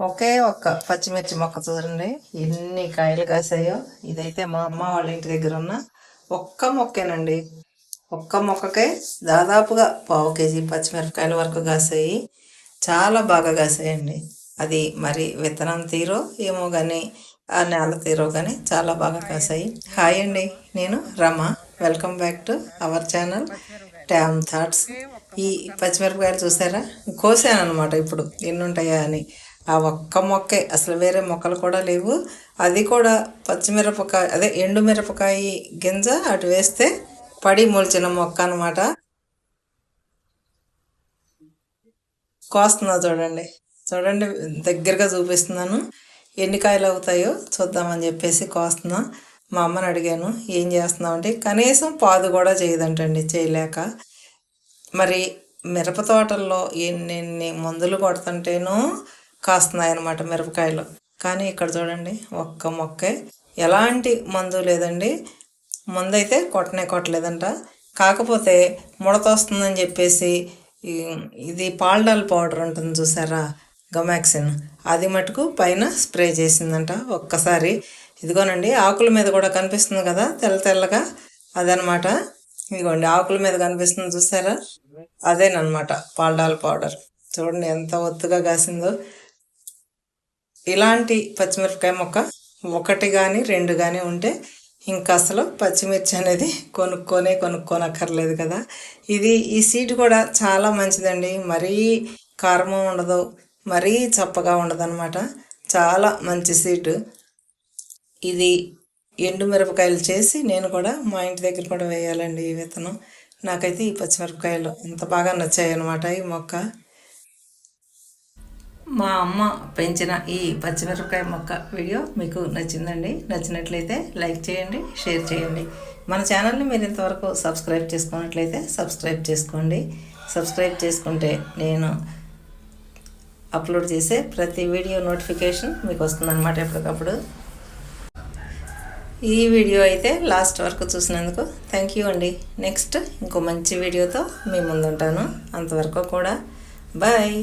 ఒకే ఒక్క పచ్చిమిర్చి మొక్క చూడండి ఎన్ని కాయలు కాసాయో. ఇదైతే మా అమ్మ వాళ్ళ ఇంటి దగ్గర ఉన్న ఒక్క మొక్కేనండి. ఒక్క మొక్కకే దాదాపుగా పావు కేజీ పచ్చిమిరపకాయల వరకు కాసాయి. చాలా బాగా కాసాయండి. అది మరి విత్తనం తీరో ఏమో కానీ ఆ నేల తీరో కానీ చాలా బాగా కాసాయి. హాయ్ అండి. నేను Rama. Welcome back to our channel ట్యామ్ thoughts. ఈ పచ్చిమిరపకాయలు చూసారా? కోసాను అనమాట ఇప్పుడు ఎన్ని ఉంటాయా అని. ఆ ఒక్క మొక్కే అసలు వేరే మొక్కలు కూడా లేవు. అది కూడా పచ్చిమిరపకాయ అదే ఎండు మిరపకాయ గింజ అటు వేస్తే పడి మొలిచిన మొక్క అనమాట కోస్తున్నా చూడండి. చూడండి దగ్గరగా చూపిస్తున్నాను. ఎన్ని కాయలు అవుతాయో చూద్దామని చెప్పేసి కోస్తున్నా. మా అమ్మని అడిగాను ఏం చేస్తున్నావు అంటే కనీసం పాదు కూడా చేయదంటండి చేయలేక. మరి మిరప తోటల్లో ఎన్నెన్ని మందులు కొడుతుంటేనో కాస్తున్నాయి అన్నమాట మిరపకాయలు. కానీ ఇక్కడ చూడండి ఒక్క మొక్కే. ఎలాంటి మందు లేదండి. ముందైతే కొట్టనే కొట్టలేదంట. కాకపోతే ముడత వస్తుందని చెప్పేసి ఇది పాల్డాల్ పౌడర్ ఉంటుంది చూసారా? గమాక్సిన్. అది మటుకు పైన స్ప్రే చేసిందంట ఒక్కసారి. ఇదిగోనండి ఆకుల మీద కూడా కనిపిస్తుంది కదా తెల్ల తెల్లగా అదనమాట ఇదిగోండి ఆకుల మీద కనిపిస్తుంది చూసారా? అదేనమాట పాల్డాల్ పౌడర్. చూడండి ఎంత ఒత్తుగా కాసిందో. ఇలాంటి పచ్చిమిరపకాయ మొక్క ఒకటి కానీ రెండు కానీ ఉంటే ఇంకా అసలు పచ్చిమిర్చి అనేది కొనుక్కొనే కొనుక్కోనక్కర్లేదు కదా. ఇది ఈ సీడ్ కూడా చాలా మంచిదండి. మరీ కారము ఉండదు మరీ చప్పగా ఉండదు చాలా మంచి సీడ్. ఇది ఎండు మిరపకాయలు చేసి నేను కూడా మా ఇంటి దగ్గర కూడా వేయాలండి ఈ విత్తనం. నాకైతే ఈ పచ్చిమిరపకాయలు ఎంత బాగా నచ్చాయి అనమాట ఈ మొక్క. మా అమ్మ పెంచిన ఈ పచ్చిమిరపకాయ మొక్క వీడియో మీకు నచ్చిందండి. నచ్చినట్లయితే లైక్ చేయండి షేర్ చేయండి. మన ఛానల్ని మీరు ఇంతవరకు సబ్స్క్రైబ్ చేసుకున్నట్లయితే సబ్స్క్రైబ్ చేసుకోండి. సబ్స్క్రైబ్ చేసుకుంటే నేను అప్లోడ్ చేసే ప్రతి వీడియో నోటిఫికేషన్ మీకు వస్తుందన్నమాట ఎప్పటికప్పుడు. ఈ వీడియో అయితే లాస్ట్ వరకు చూసినందుకు థ్యాంక్ యూ అండి. నెక్స్ట్ ఇంకో మంచి వీడియోతో మీ ముందుంటాను. అంతవరకు కూడా బాయ్.